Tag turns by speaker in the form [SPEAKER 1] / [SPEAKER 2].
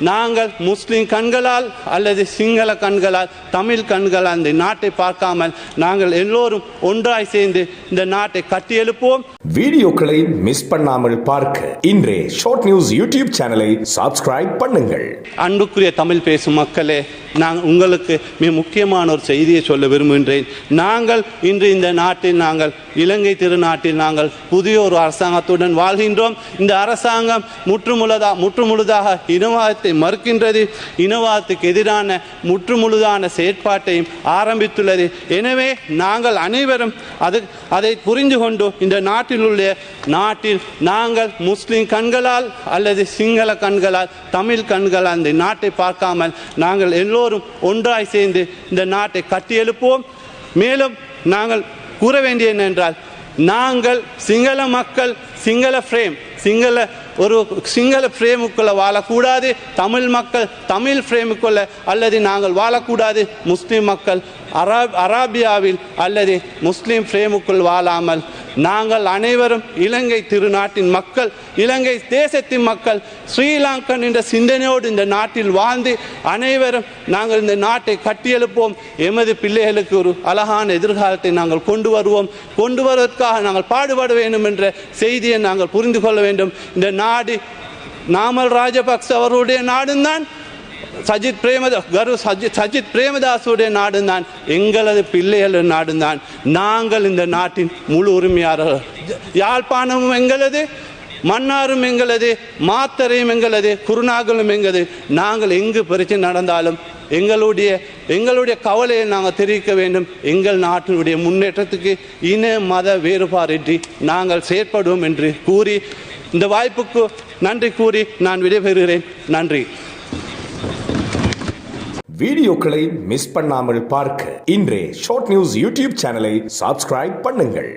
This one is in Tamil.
[SPEAKER 1] நாங்கள் முஸ்லிம் கண்களால் அல்லது சிங்கள கண்களால் தமிழ் கண்களால் இந்த நாட்டை பார்க்காமல் நாங்கள் எல்லோரும் ஒன்றாய் சேர்ந்து இந்த நாட்டை கட்டியெழுப்போம்
[SPEAKER 2] வீடியோக்களை மிஸ் பண்ணாமல் பார்க்க இன்றே ஷார்ட் நியூஸ் யூடியூப் சேனலை சப்ஸ்கிரைப் பண்ணுங்கள்.
[SPEAKER 1] அன்புக்குரிய தமிழ் பேசும் மக்களே நான் உங்களுக்கு மிக முக்கியமான ஒரு செய்தியை சொல்ல விரும்புகின்றேன். நாங்கள் இன்று இந்த நாட்டில் நாங்கள் இலங்கை திருநாட்டில் நாங்கள் புதிய ஒரு அரசாங்கத்துடன் வாழ்கின்றோம். இந்த அரசாங்கம் முற்றுமுழுதா முற்றுமுழுதாக இனவாதத்தை மறுக்கின்றது. இனவாதத்துக்கு எதிரான முற்றுமுழுதான செயற்பாட்டையும் ஆரம்பித்துள்ளது. எனவே நாங்கள் அனைவரும் அது அதை புரிந்து கொண்டு இந்த நாட்டில் உள்ள நாட்டில் நாங்கள் முஸ்லிம் கண்களால் அல்லது சிங்கள கண்களால் தமிழ் கண்களால் இந்த நாட்டை பார்க்காமல் நாங்கள் எல்லோரும் ஒன்றாய் சேர்ந்து இந்த நாட்டை கட்டியெழுப்போம். மேலும் நாங்கள் கூற வேண்டிய என்னென்றால் நாங்கள் சிங்கள மக்கள் சிங்கள ஃப்ரேம் சிங்கள ஒரு சிங்கள ஃப்ரேமுக்குள்ளே வாழக்கூடாது தமிழ் மக்கள் தமிழ் ஃப்ரேமுக்குள்ளே அல்லது நாங்கள் வாழக்கூடாது முஸ்லீம் மக்கள் அரா அராபியாவில் அல்லது முஸ்லீம் ஃப்ரேமுக்குள் வாழாமல் நாங்கள் அனைவரும் இலங்கை திருநாட்டின் மக்கள் இலங்கை தேசத்தின் மக்கள் ஸ்ரீலங்கன் என்ற சிந்தனையோடு இந்த நாட்டில் வாழ்ந்து அனைவரும் நாங்கள் இந்த நாட்டை கட்டியெழுப்போம். எமது பிள்ளைகளுக்கு ஒரு அழகான எதிர்காலத்தை நாங்கள் கொண்டு வருவோம். கொண்டு வருவதற்காக நாங்கள் பாடுபட வேண்டும் என்ற செய்தியை நாங்கள் புரிந்து கொள்ள வேண்டும். இந்த நாடு நாமல் ராஜபக்ச அவருடைய நாடுதான் சஜித் பிரேமதா கரு சஜித் சஜித் பிரேமதாசுடைய நாடுந்தான் எங்களது பிள்ளைகள் நாடுதான் நாங்கள் இந்த நாட்டின் முழு உரிமையாளர்கள் யாழ்ப்பாணமும் எங்களது மன்னாரும் எங்களது மாத்தரையும் எங்களது குருநாகலும் எங்களது. நாங்கள் எங்கு பிரச்சனை நடந்தாலும் எங்களுடைய எங்களுடைய கவலையை நாங்கள் தெரிவிக்க வேண்டும். எங்கள் நாட்டினுடைய முன்னேற்றத்துக்கு இன மத வேறுபாடின்றி நாங்கள் செயற்படுவோம் என்று கூறி இந்த வாய்ப்புக்கு நன்றி கூறி நான் விடைபெறுகிறேன். நன்றி.
[SPEAKER 2] வீடியோக்களை மிஸ் பண்ணாமல் பார்க்க இன்றே ஷார்ட் நியூஸ் யூடியூப் சேனலை சப்ஸ்கிரைப் பண்ணுங்கள்.